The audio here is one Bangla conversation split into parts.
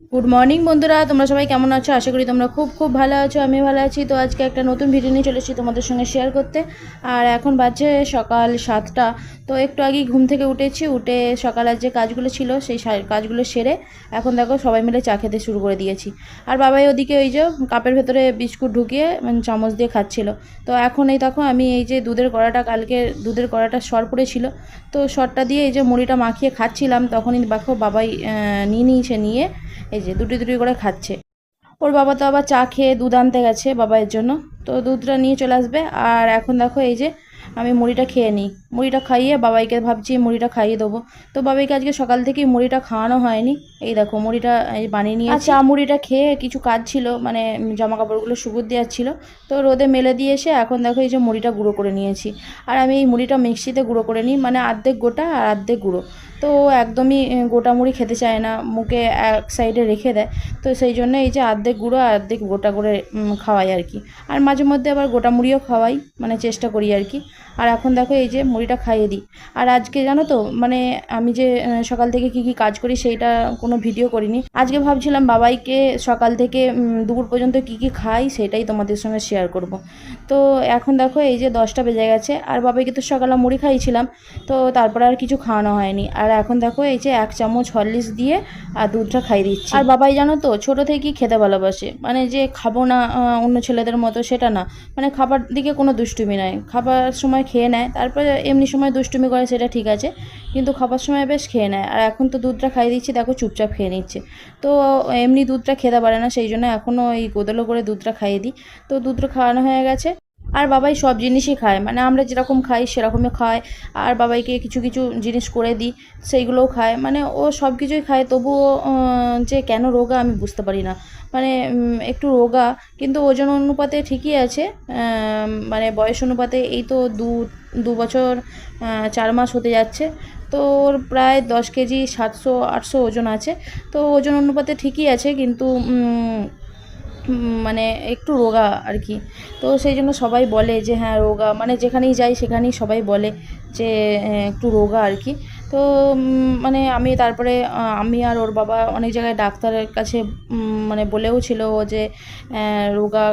গুড মর্নিং বন্ধুরা। তোমরা সবাই কেমন আছো? আশা করি তোমরা খুব খুব ভালো আছো, আমি ভালো আছি। তো আজকে একটা নতুন ভিডিও নিয়ে চলেছি তোমাদের সঙ্গে শেয়ার করতে। আর এখন বাজে সকাল সাতটা। তো একটু আগেই ঘুম থেকে উঠেছি। উঠে সকালের যে কাজগুলো ছিল, সেই কাজগুলো সেরে এখন দেখো সবাই মিলে চা খেতে শুরু করে দিয়েছি। আর বাবাই ওদিকে ওই যে কাপের ভেতরে বিস্কুট ঢুকিয়ে মানে চামচ দিয়ে খাচ্ছিল। তো এখন এই দেখো আমি এই যে দুধের কড়াটা, কালকে দুধের কড়াটা সর পড়েছিল। তো সরটা দিয়ে এই যে মুড়িটা মাখিয়ে খাচ্ছিলাম, তখনই দেখো বাবাই নিয়ে নিয়েছে, নিয়ে এই যে দুটি দুটি করে খাচ্ছে। ওর বাবা তো আবার চা খেয়ে দুধ আনতে গেছে বাবা এর জন্য। তো দুধটা নিয়ে চলে আসবে। আর এখন দেখো এই যে আমি মুড়িটা খেয়ে নিই। মুড়িটা খাইয়ে বাবাইকে ভাবছি মুড়িটা খাইয়ে দেবো। তো বাবাইকে আজকে সকাল থেকেই মুড়িটা খাওয়ানো হয়নি। এই দেখো মুড়িটা এই বানিয়ে নিয়ে চা মুড়িটা খেয়ে কিছু কাজ ছিল মানে জামা কাপড়গুলো সুগুর দেওয়ার ছিল। তো রোদে মেলে দিয়ে এসে এখন দেখো এই যে মুড়িটা গুঁড়ো করে নিয়েছি। আর আমি এই মুড়িটা মিক্সিতে গুঁড়ো করে নিই মানে অর্ধেক গোটা আর অর্ধেক গুঁড়ো। তো একদমই গোটা মুড়ি খেতে চায় না মুখে এক সাইডে রেখে দেয়। তো সেই জন্য এই যে আর্ধেক গুঁড়ো আর অর্ধেক গোটা করে খাওয়াই আর কি। আর মাঝে মধ্যে আবার গোটা মুড়িও খাওয়াই মানে চেষ্টা করি আর কি। আর এখন দেখো এই যে মুড়িটা খাইয়ে দিই। আর আজকে জানো তো মানে আমি যে সকাল থেকে কি কি কাজ করি সেইটা কোনো ভিডিও করিনি। আজকে ভাবছিলাম বাবাইকে সকাল থেকে দুপুর পর্যন্ত কি কি খাই সেটাই তোমাদের সঙ্গে শেয়ার করব। তো এখন দেখো এই যে দশটা বেজে গেছে, আর বাবাইকে তো সকালে মুড়ি খাইয়েছিলাম, তো তারপরে আর কিছু খাওয়ানো হয়নি। আর এখন দেখো এই যে এক চামচ হরলিক্স দিয়ে, আর দুধটা খাই দিচ্ছি। আর বাবাই জানো তো, ছোটো থেকেই খেতে ভালোবাসে। মানে যে খাব না অন্য ছেলেদের মতো সেটা না। মানে খাবার দিকে কোনো দুষ্টুমি নয় খাবার সময় খেয়ে নেয়, তারপরে এমনি সময় দুষ্টুমি করে সেটা ঠিক আছে, কিন্তু খাবার সময় বেশ খেয়ে নেয়। আর এখন তো দুধটা খাইয়ে দিচ্ছি, দেখো চুপচাপ খেয়ে নিচ্ছে। তো এমনি দুধটা খেতে পারে না, সেই জন্য এখনও এই গোদলো করে দুধটা খাইয়ে দিই। তো দুধটা খাওয়ানো হয়ে গেছে। আর বাবাই সব জিনিসই খায় মানে আমরা যেরকম খাই সেরকমই খায়। আর বাবাইকে কিছু কিছু জিনিস করে দিই, সেইগুলোও খায়। মানে ও সব কিছুই খায়, তবুও যে কেন রোগা আমি বুঝতে পারি না। মানে একটু রোগা, কিন্তু ওজন অনুপাতে ঠিকই আছে। মানে বয়স অনুপাতে এই তো দু দু বছর চার মাস হতে যাচ্ছে। তো ওর প্রায় দশ কেজি সাতশো, আটশো ওজন আছে। তো ওজন অনুপাতে ঠিকই আছে কিন্তু মানে একটু রোগা আর কি। তো সেই জন্য সবাই বলে যে হ্যাঁ রোগা মানে যেখানেই যাই সেখানেই সবাই বলে যে একটু রোগা আর কি। তো মানে আমি তারপরে আমি আর ওর বাবা অনেক জায়গায় ডাক্তারের কাছে মানে বলেও ছিল ও যে রোগা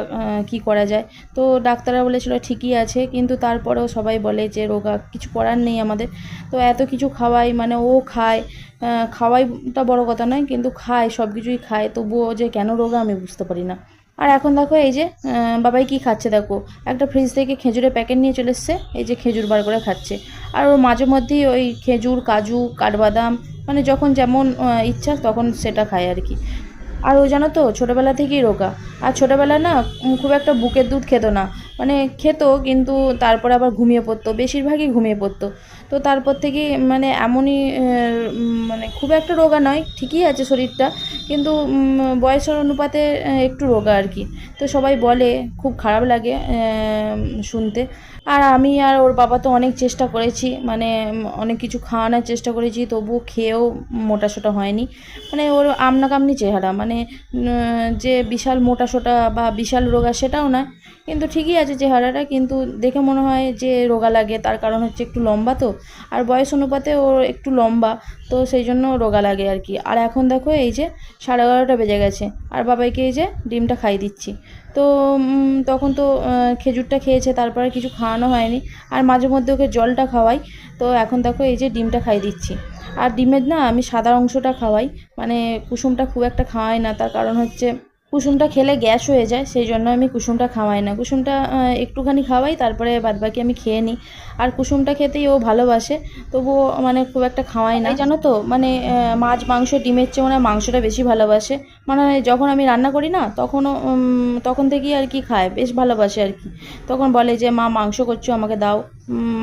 কি করা যায়। তো ডাক্তাররা বলেছিল ঠিকই আছে, কিন্তু তারপরেও সবাই বলে যে, রোগা কিছু করার নেই আমাদের। তো এত কিছু খাওয়াই মানে ও খায় খাওয়াইটা বড় কথা নয়, কিন্তু খায় সব কিছুই খায়, তবুও যে কেন রোগা আমি বুঝতে পারি না। আর এখন দেখো এই যে বাবাই কি খাচ্ছে দেখো। একটা ফ্রিজ থেকে খেজুরের প্যাকেট নিয়ে চলে এসছে, এই যে খেজুর বার করে খাচ্ছে। আর ওর মাঝে মধ্যেই ওই খেজুর, কাজু, কাঠবাদাম মানে যখন যেমন ইচ্ছা তখন সেটা খায় আর কি। আর ও জানো তো, ছোটোবেলা থেকেই রোগা। আর ছোটোবেলা না খুব একটা বুকের দুধ খেত না। মানে খেত, কিন্তু তারপরে আবার ঘুমিয়ে পড়তো, বেশিরভাগই ঘুমিয়ে পড়তো। তো তারপর থেকে মানে এমনই মানে খুব একটা রোগা নয়, ঠিকই আছে শরীরটা, কিন্তু বয়সের অনুপাতে একটু রোগা আর কি। তো সবাই বলে, খুব খারাপ লাগে শুনতে। আর আমি আর ওর বাবা তো অনেক চেষ্টা করেছি মানে অনেক কিছু খাওয়ানোর চেষ্টা করেছি তবুও খেয়েও মোটা সোটা হয়নি। মানে ওর আমনা কামনি চেহারা মানে যে বিশাল মোটা সোটা বা বিশাল রোগা সেটাও নয় কিন্তু ঠিকই আছে। চেহারাটা, কিন্তু দেখে মনে হয় যে রোগা লাগে, তার কারণ হচ্ছে একটু লম্বা তো। আর বয়স অনুপাতে ও একটু লম্বা, তো সেই জন্য রোগা লাগে আর কি। আর এখন দেখো এই যে সাড়ে এগারোটা বেজে গেছে, আর বাবাইকে এই যে ডিমটা খাইয়ে দিচ্ছি। তো তখন তো খেজুরটা খেয়েছে, তারপরে কিছু খাওয়ানো হয়নি। আর মাঝে মধ্যে ওকে জলটা খাওয়াই, তো এখন দেখো এই যে ডিমটা খাইয়ে দিচ্ছি। আর ডিমের না, আমি সাদা অংশটা খাওয়াই মানে কুসুমটা খুব একটা খাওয়াই না, তার কারণ হচ্ছে কুসুমটা খেলে গ্যাস হয়ে যায়, সেই জন্য আমি কুসুমটা খাওয়াই না। কুসুমটা একটুখানি খাওয়াই, তারপরে বাদবাকি আমি খেয়ে নিই। আর কুসুমটা খেতেই ও ভালোবাসে, তবুও মানে খুব একটা খাওয়াই না। জানো তো মানে মাছ, মাংস, ডিমের চেয়ে মনে মাংসটা বেশি ভালোবাসে। মানে যখন আমি রান্না করি না, তখনও তখন থেকেই আর কি খায়, বেশ ভালোবাসে আর কি। তখন বলে যে, মা, মাংস করছ, আমাকে দাও।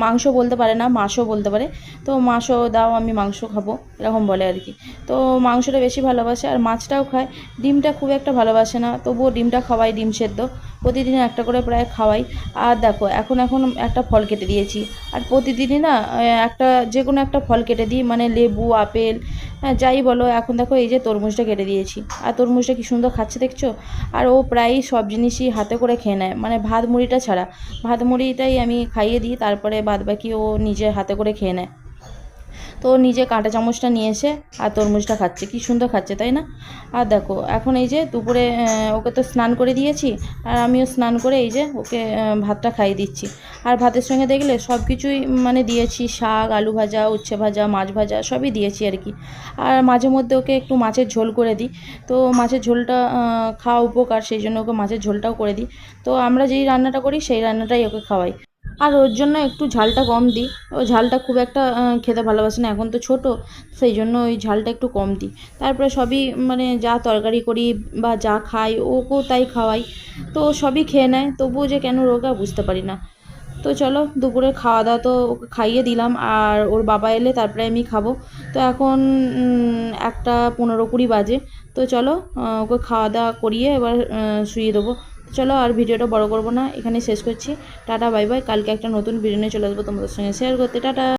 মাংস বলতে পারে না, মাছও বলতে পারে। তো মাংস দাও, আমি মাংস খাব, এরকম বলে আর কি। তো মাংসটা বেশি ভালোবাসে আর মাছটাও খায়। ডিমটা খুব একটা ভালোবাসে না, তবুও ডিমটা খাওয়াই ডিম সেদ্ধ। প্রতিদিন একটা করে প্রায় খাওয়াই। আর দেখো, এখন এখন একটা ফল কেটে দিয়েছি। আর প্রতিদিনই না একটা যে কোনো একটা ফল কেটে দিই মানে লেবু, আপেল যাই বলো, এখন দেখো এই যে তরমুজটা কেটে দিয়েছি। আর তরমুজটা কি সুন্দর খাচ্ছে দেখছ? আর ও প্রায় সব জিনিসই হাতে করে খেয়ে নেয়। মানে ভাত মুড়িটা ছাড়া। ভাত মুড়িটাই আমি খাইয়ে দিই, তারপরে বাদ বাকি ও নিজে হাতে করে খেয়ে নেয়। তো নিজে কাঁটা চামচটা নিয়ে এসে আর তরমুজটা খাচ্ছে। কি সুন্দর খাচ্ছে, তাই না? আর দেখো, এখন এই যে দুপুরে ওকে তো স্নান করে দিয়েছি আর আমিও স্নান করে এই যে ওকে ভাতটা খাইয়ে দিচ্ছি। আর ভাতের সঙ্গে দেখলে সব কিছুই মানে দিয়েছি, শাক, আলু ভাজা, উচ্ছে ভাজা, মাছ ভাজা, সবই দিয়েছি আর কি। আর মাঝে মধ্যে ওকে একটু মাছের ঝোল করে দিই। তো মাছের ঝোলটা খাওয়া উপকার, সেই জন্য ওকে মাছের ঝোলটাও করে দিই। তো আমরা যেই রান্নাটা করি, সেই রান্নাটাই ওকে খাওয়াই। আর ওর জন্য একটু ঝালটা কম দিই। ও ঝালটা খুব একটা খেতে ভালোবাসে না, এখন তো ছোট, সেই জন্য ওই ঝালটা একটু কম দিই। তারপরে সবই মানে যা তরকারি করি বা যা খাই, ওকেও তাই খাওয়াই। তো ও সবই খেয়ে নেয়, তবুও যে কেন রোগা বুঝতে পারি না। তো চলো, দুপুরে খাওয়া দাওয়া তো ওকে খাইয়ে দিলাম, আর ওর বাবা এলে তারপরে আমি খাব। তো এখন একটা পনেরো কুড়ি বাজে। তো চলো ওকে খাওয়া দাওয়া করিয়ে এবার শুইয়ে দেবো। চলো আর ভিডিওটা বড় করব না এখানে শেষ করছি। Tata, bye bye. কালকে একটা নতুন ভিডিও নিয়ে চলে আসব তোমাদের সঙ্গে। শেয়ার করতে, টাটা।